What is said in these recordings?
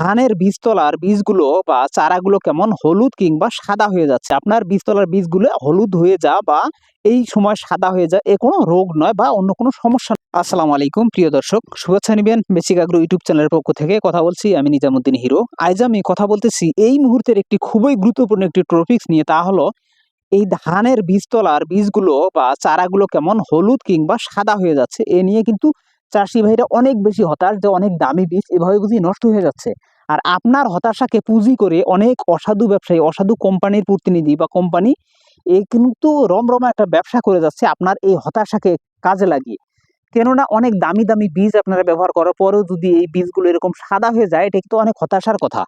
ধানের বীজতলার বীজগুলো বা চারাগুলো কেমন হলুদ কিংবা সাদা হয়ে যাচ্ছে আপনার বীজতলার বীজগুলো হলুদ হয়ে যা বা এই সময় সাদা হয়ে যায়, এ কোনো রোগ নয় বা অন্য কোনো সমস্যা। আসসালামু আলাইকুম, প্রিয় দর্শক, শুভেচ্ছা নিবেন বেসিক আগ্রো ইউটিউব চ্যানেলের পক্ষ থেকে কথা বলছি আমি নিজামুদ্দিন হিরো আজ আমি কথা বলতেছি এই মুহূর্তের একটি খুবই গুরুত্বপূর্ণ একটি টপিক্স নিয়ে, তা হলো এই ধানের বীজতলার বীজগুলো বা চারাগুলো কেমন হলুদ কিংবা সাদা হয়ে যাচ্ছে, এ নিয়ে কিন্তু চাষি ভাইরা অনেক বেশি হতাশ যে অনেক দামি বীজ এভাবে বুঝি নষ্ট হয়ে যাচ্ছে। আর আপনার হতাশাকে পুঁজি করে অনেক অসাধু ব্যবসায়ী, অসাধু কোম্পানির প্রতিনিধি বা কোম্পানি এ কিন্তু রমরমা একটা ব্যবসা করে যাচ্ছে আপনার এই হতাশাকে কাজে লাগিয়ে। কেননা অনেক দামি দামি বীজ আপনারা ব্যবহার করার পরেও যদি এই বীজগুলো এরকম সাদা হয়ে যায়, এটা কিন্তু অনেক হতাশার কথা।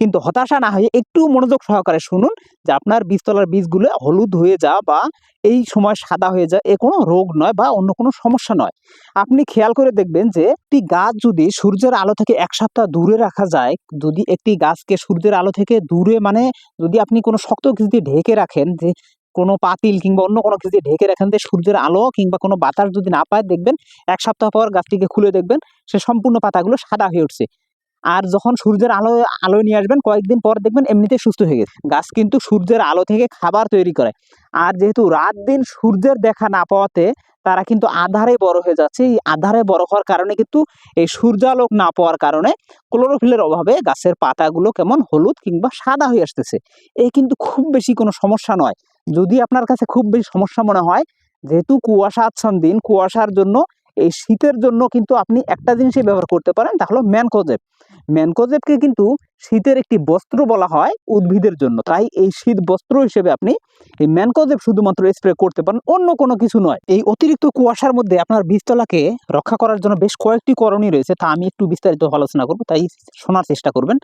কিন্তু হতাশা না হয়ে একটু মনোযোগ সহকারে শুনুন যে আপনার বীজতলার বীজগুলো হলুদ হয়ে যা বা এই সময় সাদা হয়ে যায় এ কোনো রোগ নয় বা অন্য কোনো সমস্যা নয়। আপনি খেয়াল করে দেখবেন যে একটি গাছ যদি সূর্যের আলো থেকে এক সপ্তাহ দূরে রাখা যায়, যদি একটি গাছকে সূর্যের আলো থেকে দূরে মানে যদি আপনি কোনো শক্ত কিছু দিয়ে ঢেকে রাখেন যে কোনো পাতিল কিংবা অন্য কোনো কিছু দিয়ে ঢেকে রাখেন। যে সূর্যের আলো কিংবা কোনো বাতাস যদি না পায়, দেখবেন এক সপ্তাহ পর গাছটিকে খুলে দেখবেন, সে সম্পূর্ণ পাতাগুলো সাদা হয়ে উঠছে। আর যখন সূর্যের আলো আলোয় নিয়ে আসবেন, কয়েকদিন পর দেখবেন এমনিতেই সুস্থ হয়ে গেছে। গাছ কিন্তু সূর্যের আলো থেকে খাবার তৈরি করে। আর যেহেতু রাত দিন সূর্যের দেখা না পাওয়াতে তারা কিন্তু আধারে বড় হয়ে যাচ্ছে। এই আধারে বড় হওয়ার কারণে কিন্তু এই সূর্যালোক না পাওয়ার কারণে ক্লোরোফিলের অভাবে গাছের পাতাগুলো কেমন হলুদ কিংবা সাদা হয়ে আসতেছে। এই কিন্তু খুব বেশি কোনো সমস্যা নয়। যদি আপনার কাছে খুব বেশি সমস্যা মনে হয়, যেহেতু কুয়াশা আচ্ছন্ন দিন কুয়াশার জন্য এই শীতের জন্য কিন্তু আপনি একটা জিনিসই ব্যবহার করতে পারেন, তা হলো ম্যানকোজেব। ম্যানকোজেবকে কিন্তু শীতের একটি বস্ত্র বলা হয় উদ্ভিদের জন্য। তাই এই শীত বস্ত্র হিসেবে আপনি এই ম্যানকোজেব শুধুমাত্র স্প্রে করতে পারেন, অন্য কোনো কিছু নয়। এই অতিরিক্ত কুয়াশার মধ্যে আপনার বীজতলাকে রক্ষা করার জন্য বেশ কয়েকটি করণীয় রয়েছে, তা আমি একটু বিস্তারিত আলোচনা করব, তাই শোনার চেষ্টা করবেন।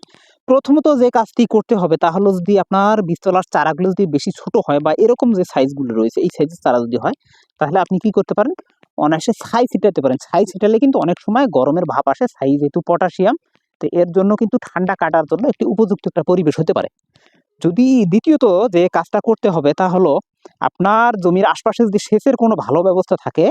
প্রথমত যে কাজটি করতে হবে তা হলো যদি আপনার বীজতলার চারাগুলো যদি বেশি ছোট হয় বা এরকম যে সাইজগুলো রয়েছে, এই সাইজের চারা যদি হয়, তাহলে আপনি কি করতে পারেন? অনায়াসে ছাই ছিটাতে পারেন। ছাই ছিটালে কিন্তু অনেক সময় গরমের ভাব আসে, ছাই যেহেতু পটাশিয়াম তো এর জন্য কিন্তু ঠান্ডা কাটার জন্য একটি উপযুক্ত একটা পরিবেশ হতে পারে। যদি দ্বিতীয়ত যে কাজটা করতে হবে তা হলো, আপনার জমির আশপাশে যদি সেচের কোনো ভালো ব্যবস্থা থাকে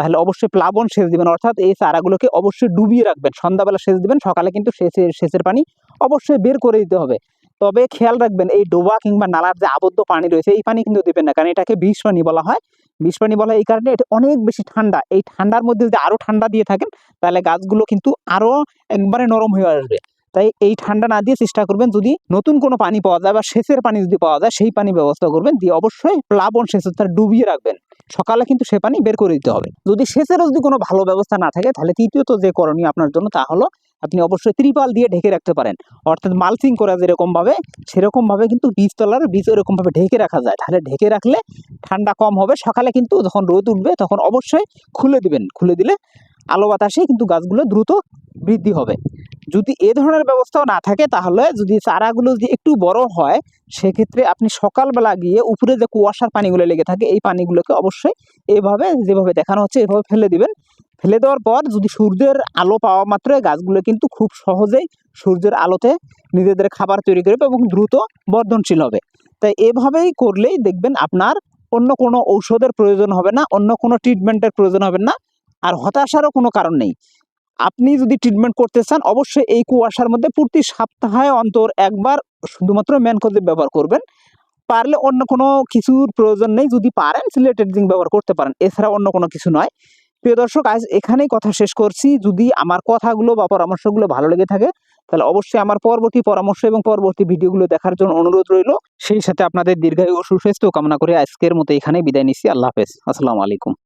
তাহলে অবশ্যই প্লাবন সেচ দিবেন। অর্থাৎ এই চারাগুলোকে অবশ্যই ডুবিয়ে রাখবেন। সন্ধ্যাবেলা সেচ দিবেন, সকালে কিন্তু সেচের সেচের পানি অবশ্যই বের করে দিতে হবে। তবে খেয়াল রাখবেন, এই ডোবা কিংবা নালার যে আবদ্ধ পানি রয়েছে, এই পানি কিন্তু দিবেন না। কারণ এটাকে বিষ পানি বলা হয়। বিষ পানি বলা এই কারণে এটা অনেক বেশি ঠান্ডা। এই ঠান্ডার মধ্যে যদি আরও ঠান্ডা দিয়ে থাকেন, তাহলে গাছগুলো কিন্তু আরও একবারে নরম হয়ে আসবে। তাই এই ঠান্ডা না দিয়ে চেষ্টা করবেন, যদি নতুন কোনো পানি পাওয়া যায় বা সেচের পানি যদি পাওয়া যায়, সেই পানি ব্যবস্থা করবেন। দিয়ে অবশ্যই প্লাবন সেচের তার ডুবিয়ে রাখবেন। সকালে কিন্তু সে পানি বের করে দিতে হবে। যদি সেচেরও যদি কোনো ভালো ব্যবস্থা না থাকে, তাহলে তৃতীয়ত যে করণীয় আপনার জন্য তা হলো আপনি অবশ্যই ত্রিপাল দিয়ে ঢেকে রাখতে পারেন। অর্থাৎ মালচিং করা যেরকমভাবে, সেরকমভাবে কিন্তু বীজতলার বীজ ওরকমভাবে ঢেকে রাখা যায়। তাহলে ঢেকে রাখলে ঠান্ডা কম হবে, সকালে কিন্তু যখন রোদ উঠবে তখন অবশ্যই খুলে দিবেন। খুলে দিলে আলো বাতাসে কিন্তু গাছগুলো দ্রুত বৃদ্ধি হবে। যদি এ ধরনের ব্যবস্থাও না থাকে, তাহলে যদি চারাগুলো যদি একটু বড় হয়, সেক্ষেত্রে আপনি সকালবেলা গিয়ে উপরে যে কুয়াশার পানিগুলো লেগে থাকে, এই পানিগুলোকে অবশ্যই এভাবে যেভাবে দেখানো হচ্ছে, এভাবে ফেলে দিবেন। ফেলে দেওয়ার পর যদি সূর্যের আলো পাওয়া মাত্রই গাছগুলো কিন্তু খুব সহজেই সূর্যের আলোতে নিজেদের খাবার তৈরি করবে এবং দ্রুত বর্ধনশীল হবে। তাই এভাবেই করলেই দেখবেন আপনার অন্য কোনো ঔষধের প্রয়োজন হবে না, অন্য কোনো ট্রিটমেন্টের প্রয়োজন হবে না, আর হতাশারও কোনো কারণ নেই। আপনি যদি ট্রিটমেন্ট করতে চান, অবশ্যই এই কুয়াশার মধ্যে প্রতি সপ্তাহে অন্তর একবার শুধুমাত্র ম্যানকোজেব ব্যবহার করবেন। পারলে অন্য কোনো কিছুর প্রয়োজন নেই, যদি পারেন সিলেটেড জিঙ্ক ব্যবহার করতে পারেন। এছাড়া অন্য কোনো কিছু নয়। প্রিয় দর্শক, আজ এখানেই কথা শেষ করছি। যদি আমার কথাগুলো বা পরামর্শগুলো ভালো লেগে থাকে, তাহলে অবশ্যই আমার পরবর্তী পরামর্শ এবং পরবর্তী ভিডিওগুলো দেখার জন্য অনুরোধ রইল। সেই সাথে আপনাদের দীর্ঘায়ু ও সুস্বাস্থ্য কামনা করে আজকের মতো এখানেই বিদায় নিচ্ছি। আল্লাহ হাফেজ। আসসালামু আলাইকুম।